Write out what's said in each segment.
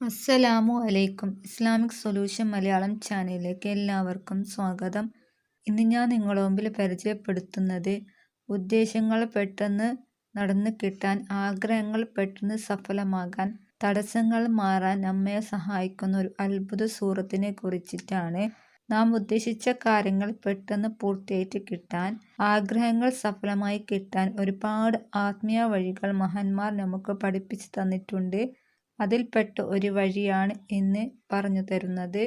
അസ്സലാമു അലൈക്കും. Islamic solution Malayalam ചാനലിലേക്ക് എല്ലാവർക്കും സ്വാഗതം. ഇന്ന് ഞാൻ നിങ്ങളുടെ മുമ്പിൽ പരിചയപ്പെടുത്തുന്നത് ഉദ്ദേശങ്ങൾ പെട്ടെന്ന് നടന്നു കിട്ടാൻ ആഗ്രഹങ്ങൾ പെട്ടെന്ന് സഫലമാകാൻ തടസ്സങ്ങൾ മാറാൻ നമ്മെ സഹായിക്കുന്ന ഒരു അത്ഭുത സൂറത്തിനെ കുറിച്ചിട്ടാണ്. നാം ഉദ്ദേശിച്ച കാര്യങ്ങൾ പെട്ടെന്ന് പൂർത്തിയായിട്ട് കിട്ടാൻ ആഗ്രഹങ്ങൾ സഫലമായി കിട്ടാൻ ഒരുപാട് ആത്മീയ വഴികൾ മഹാന്മാർ നമുക്ക് പഠിപ്പിച്ചു തന്നിട്ടുണ്ട്. അതിൽപ്പെട്ട ഒരു വഴിയാണ് എന്ന് പറഞ്ഞു തരുന്നത്.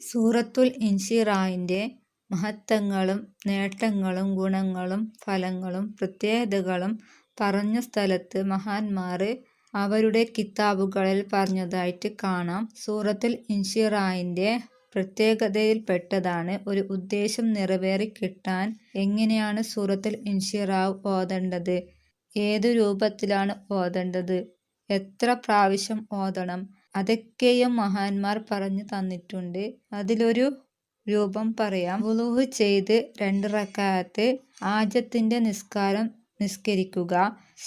സൂറത്തുൽ ഇൻഷിറായിന്റെ മഹത്വങ്ങളും നേട്ടങ്ങളും ഗുണങ്ങളും ഫലങ്ങളും പ്രത്യേകതകളും പറഞ്ഞ സ്ഥലത്ത് മഹാന്മാർ അവരുടെ കിതാബുകളിൽ പറഞ്ഞതായിട്ട് കാണാം. സൂറത്തുൽ ഇൻഷിറായിന്റെ പ്രത്യേകതയിൽപ്പെട്ടതാണ് ഒരു ഉദ്ദേശം നിറവേറി കിട്ടാൻ എങ്ങനെയാണ് സൂറത്തുൽ ഇൻഷിറാവ് ഓതേണ്ടത്? ഏതു രൂപത്തിലാണ് ഓതേണ്ടത്? എത്ര പ്രാവശ്യം ഓതണം? അതൊക്കെയും മഹാന്മാർ പറഞ്ഞു തന്നിട്ടുണ്ട്. അതിലൊരു രൂപം പറയാം. വുളുഹ് ചെയ്ത് രണ്ട് റക്കാത്ത് ആജത്തിന്റെ നിസ്കാരം നിസ്കരിക്കുക.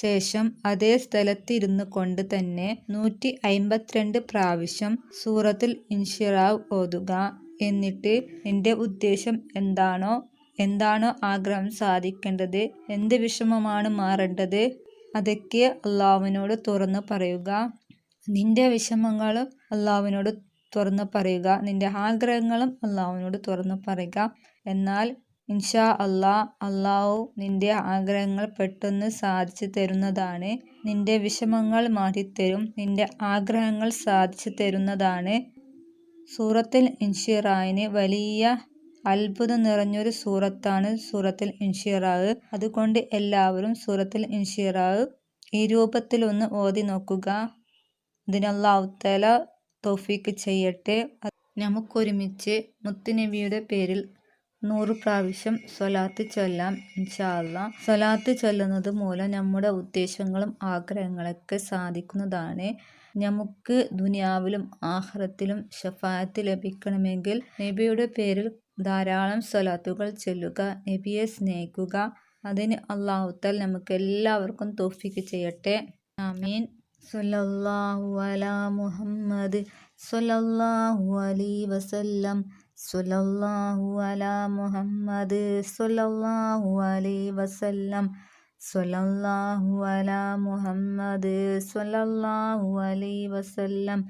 ശേഷം അതേ സ്ഥലത്തിരുന്നു കൊണ്ട് തന്നെ നൂറ്റി അയിമ്പത്തിരണ്ട് പ്രാവശ്യം സൂറത്തിൽ ഇൻഷിറാവ് ഓതുക. എന്നിട്ട് എന്റെ ഉദ്ദേശം എന്താണോ എന്താണോ ആഗ്രഹം സാധിക്കേണ്ടത് എന്ത് വിഷമമാണ് മാറേണ്ടത് അതൊക്കെ അള്ളാഹുവിനോട് തുറന്ന് പറയുക. നിന്റെ വിഷമങ്ങൾ അള്ളാഹുവിനോട് തുറന്ന് പറയുക. നിന്റെ ആഗ്രഹങ്ങളും അള്ളാഹുവിനോട് തുറന്ന് പറയുക. എന്നാൽ ഇൻഷാ അള്ളാ അള്ളാഹു നിന്റെ ആഗ്രഹങ്ങൾ പെട്ടെന്ന് സാധിച്ചു തരുന്നതാണ്. നിന്റെ വിഷമങ്ങൾ മാറ്റിത്തരും. നിന്റെ ആഗ്രഹങ്ങൾ സാധിച്ചു തരുന്നതാണ്. സൂറത്തിൽ ഇൻഷിറായിന് വലിയ അത്ഭുതം നിറഞ്ഞൊരു സൂറത്താണ് സൂറത്തിൽ ഇൻഷിറാവ് അതുകൊണ്ട് എല്ലാവരും സൂറത്തിൽ ഇൻഷിറാവ് ഈ രൂപത്തിൽ ഒന്ന് ഓതി നോക്കുക. ഇതിനല്ലാവുത്തല തോഫീക്ക് ചെയ്യട്ടെ. നമുക്കൊരുമിച്ച് മുത്തുനബിയുടെ പേരിൽ നൂറ് പ്രാവശ്യം സ്വലാത്ത് ചൊല്ലാം ഇൻഷാല്ല സ്വലാത്ത് ചൊല്ലുന്നത് മൂലം നമ്മുടെ ഉദ്ദേശങ്ങളും ആഗ്രഹങ്ങളൊക്കെ സാധിക്കുന്നതാണ്. നമുക്ക് ദുനിയാവിലും ആഹ്റത്തിലും ഷഫായത്ത് ലഭിക്കണമെങ്കിൽ നബിയുടെ പേരിൽ ധാരാളം സ്വലാത്തുകൾ ചൊല്ലുക നബിയെ സ്നേഹിക്കുക. അതിന് അള്ളാഹുത്താൽ നമുക്ക് എല്ലാവർക്കും തോഫിക്ക് ചെയ്യട്ടെ. ആമീൻ. സല്ലല്ലാഹു അലാ മുഹമ്മദ് സല്ലല്ലാഹു അലി വസല്ലം. സല്ലല്ലാഹു അലാ മുഹമ്മദ് സല്ലല്ലാഹു അലി വസല്ലം. സല്ലല്ലാഹു അലാ മുഹമ്മദ് സല്ലല്ലാഹു അലി വസല്ലം.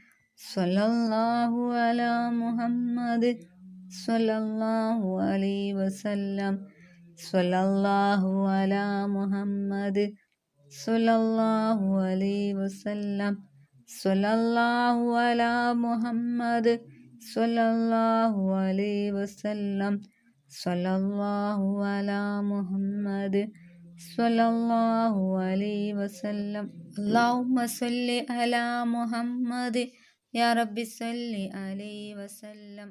സ്വല്ലല്ലാഹു അലാ മുഹമ്മദ് സ്വല്ലല്ലാഹു അലൈഹി വസല്ലം. സ്വല്ലല്ലാഹു അലാ മുഹമ്മദ് സ്വല്ലല്ലാഹു അലൈഹി വസല്ലം. സ്വല്ലല്ലാഹു അലാ മുഹമ്മദ് സ്വല്ലല്ലാഹു അലൈഹി വസല്ലം. സ്വല്ലല്ലാഹു അലാ മുഹമ്മദ് സ്വല്ലല്ലാഹു അലൈഹി വസല്ലം. അല്ലാഹുമ്മ സല്ലി അലാ മുഹമ്മദ് യാ റബ്ബി സല്ലി അലൈ വസല്ലം.